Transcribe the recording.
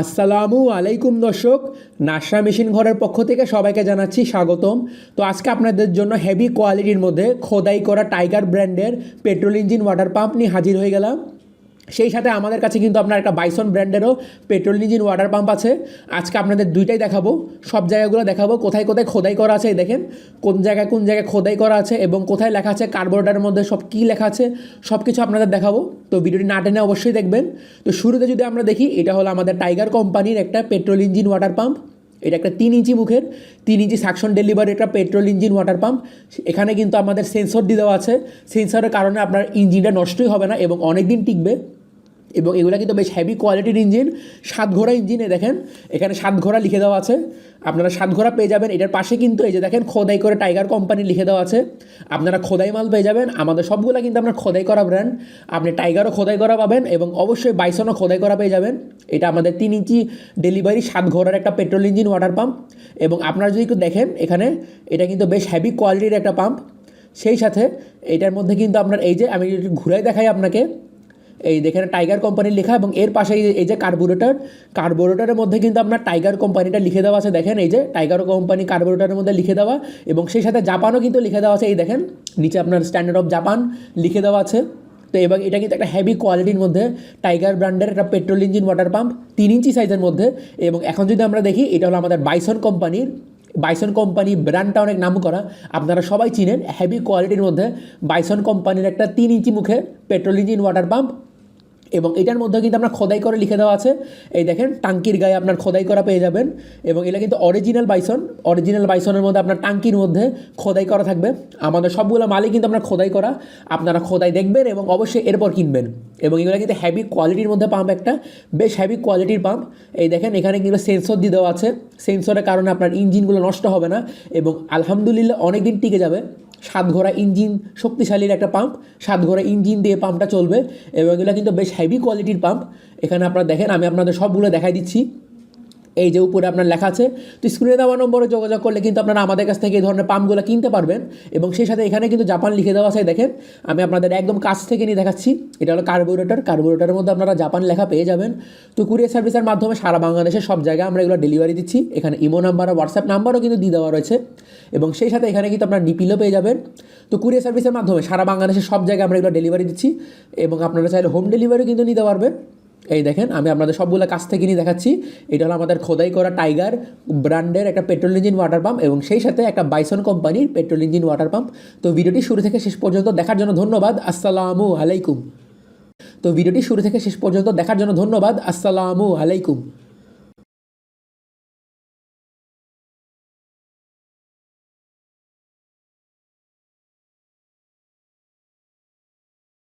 আসসালামু আলাইকুম দর্শক, নাসা মেশিন ঘরের পক্ষ থেকে সবাইকে জানাচ্ছি স্বাগতম। তো আজকে আপনাদের জন্য হেভি কোয়ালিটির মধ্যে খোদাই করা টাইগার ব্র্যান্ডের পেট্রোল ইঞ্জিন ওয়াটার পাম্প নিয়ে হাজির হয়ে গেলাম। সেই সাথে আমাদের কাছে কিন্তু আপনার একটা বাইসন ব্র্যান্ডেরও পেট্রোল ইঞ্জিন ওয়াটার পাম্প আছে। আজকে আপনাদের দুইটাই দেখাবো। সব জায়গাগুলো দেখাবো। কোথায় কোথায় খোদাই করা আছে দেখেন। কোন জায়গায় কোন জায়গায় খোদাই করা আছে এবং কোথায় লেখা আছে, কার্বোরেটারের মধ্যে সব কী লেখা আছে সব কিছু আপনাদের দেখাবো। তো ভিডিওটি না টেনে অবশ্যই দেখবেন। তো শুরুতে যদি আমরা দেখি, এটা হলো আমাদের টাইগার কোম্পানির একটা পেট্রোল ইঞ্জিন ওয়াটার পাম্প এটা একটা তিন ইঞ্চি মুখের, তিন ইঞ্চি সাকশন ডেলিভারি একটা পেট্রোল ইঞ্জিন ওয়াটার পাম্প এখানে কিন্তু আমাদের সেন্সর দিয়ে দেওয়া আছে। সেন্সরের কারণে আপনার ইঞ্জিনটা নষ্টই হবে না এবং অনেক দিন টিকবে। এবং এগুলো কিন্তু বেশ হেভি কোয়ালিটির ইঞ্জিন সাত ঘোড়া ইঞ্জিনে দেখেন, এখানে সাত ঘোড়া লিখে দেওয়া আছে। আপনারা সাত ঘোড়া পেয়ে যাবেন, এটার পাশে কিন্তু এই যে দেখেন, খোদাই করে টাইগার কোম্পানি লিখে দেওয়া আছে। আপনারা খোদাই মাল পেয়ে যাবেন, আমাদের সবগুলো কিন্তু আপনার খোদাই করা ব্র্যান্ড আপনি টাইগারও খোদাই করা পাবেন এবং অবশ্যই বাইসনও খোদাই করা পেয়ে যাবেন। এটা আমাদের তিন ইঞ্চি ডেলিভারি সাত ঘোড়ার একটা পেট্রোল ইঞ্জিন ওয়াটার পাম্প এবং আপনারা যদি একটু দেখেন, এখানে এটা কিন্তু বেশ হেভি কোয়ালিটির একটা পাম্প সেই সাথে এটার মধ্যে কিন্তু আপনার এই যে, আমি একটু ঘুরাই দেখাই আপনাকে এই দেখেন টাইগার কোম্পানির লেখা এবং এর পাশে এই যে- এই যে কার্বোরেটর কার্বোরেটরের মধ্যে কিন্তু আপনার টাইগার কোম্পানিটা লিখে দেওয়া আছে। দেখেন এই যে টাইগার কোম্পানি কার্বোরেটরের মধ্যে লিখে দেওয়া এবং সেই সাথে জাপানও কিন্তু লিখে দেওয়া আছে। এই দেখেন, নিচে আপনার স্ট্যান্ডার্ড অফ জাপান লিখে দেওয়া আছে। তো এবং এটা কিন্তু একটা হেভি কোয়ালিটির মধ্যে টাইগার ব্র্যান্ডের একটা পেট্রোল ইঞ্জিন ওয়াটার পাম্প তিন ইঞ্চি সাইজের মধ্যে এবং এখন যদি আমরা দেখি, এটা হলো আমাদের বাইসন কোম্পানির বাইসন কোম্পানি ব্র্যান্ডটা অনেক নাম করা আপনারা সবাই চিনেন হেভি কোয়ালিটির মধ্যে বাইসন কোম্পানির একটা তিন ইঞ্চি মুখে পেট্রোল ইঞ্জিন ওয়াটার পাম্প এবং এটার মধ্যে কিন্তু আপনার খোদাই করে লিখে দেওয়া আছে। এই দেখেন, টাঙ্কির গায়ে আপনার খোদাই করা পেয়ে যাবেন এবং এটা কিন্তু অরিজিনাল বাইসন অরিজিনাল বাইসনের মধ্যে আপনার টাঙ্কির মধ্যে খোদাই করা থাকবে। আমাদের সবগুলো মালই কিন্তু আপনার খোদাই করা। আপনারা খোদাই দেখবেন এবং অবশ্যই এরপর কিনবেন। এবং এগুলো কিন্তু হ্যাভি কোয়ালিটির মধ্যে পাম্প একটা, বেশ হ্যাভি কোয়ালিটির পাম্প এই দেখেন, এখানে কিন্তু সেন্সর দিয়ে দেওয়া আছে। সেন্সরের কারণে আপনার ইঞ্জিনগুলো নষ্ট হবে না এবং আলহামদুলিল্লাহ অনেক দিন টিকে যাবে। সাত ঘোড়া ইঞ্জিন শক্তিশালীর একটা পাম্প সাত ঘোড়া ইঞ্জিন দিয়ে পাম্পটা চলবে এবং এগুলো কিন্তু বেশ হেভি কোয়ালিটির পাম্প এখানে আপনারা দেখেন, আমি আপনাদের সবগুলো দেখাই দিচ্ছি। এই যে উপরে আপনার লেখা আছে, তো স্ক্রিনে দেওয়া নম্বরে যোগাযোগ করলে কিন্তু আপনারা আমাদের কাছ থেকে এই ধরনের পাম্পগুলো কিনতে পারবেন। এবং সেই সাথে এখানে কিন্তু জাপান লিখে দেওয়া আছে, দেখেন, আমি আপনাদের একদম কাছ থেকে নিয়ে দেখাচ্ছি। এটা হলো কার্বোরেটর। কার্বোরেটরের মধ্যে আপনারা জাপান লেখা পেয়ে যাবেন। তো কুরিয়ার সার্ভিসের মাধ্যমে সারা বাংলাদেশের সব জায়গায় আমরা এগুলো ডেলিভারি দিচ্ছি। এখানে ইমো নাম্বার আর হোয়াটসঅ্যাপ নাম্বারও কিন্তু দিয়ে দেওয়া রয়েছে। এবং সেই সাথে এখানে কিন্তু আপনার ডিপিলও পেয়ে যাবেন। তো কুরিয়ার সার্ভিসের মাধ্যমে সারা বাংলাদেশের সব জায়গায় আমরা এগুলো ডেলিভারি দিচ্ছি। এবং আপনারা চাইলে হোম ডেলিভারিও কিন্তু নিতে পারবেন। এই দেখেন, আমি আপনাদের সবগুলো কাছ থেকে নিয়ে দেখাচ্ছি। এটা হলো আমাদের খোদাই করা টাইগার ব্র্যান্ডের একটা পেট্রোল ইঞ্জিন ওয়াটার পাম্প এবং সেই সাথে একটা বাইসন কোম্পানির পেট্রোল ইঞ্জিন ওয়াটার পাম্প। তো ভিডিওটি শুরু থেকে শেষ পর্যন্ত দেখার জন্য ধন্যবাদ। আসসালামু আলাইকুম। তো ভিডিওটি শুরু থেকে শেষ পর্যন্ত দেখার জন্য ধন্যবাদ। আসসালামু আলাইকুম।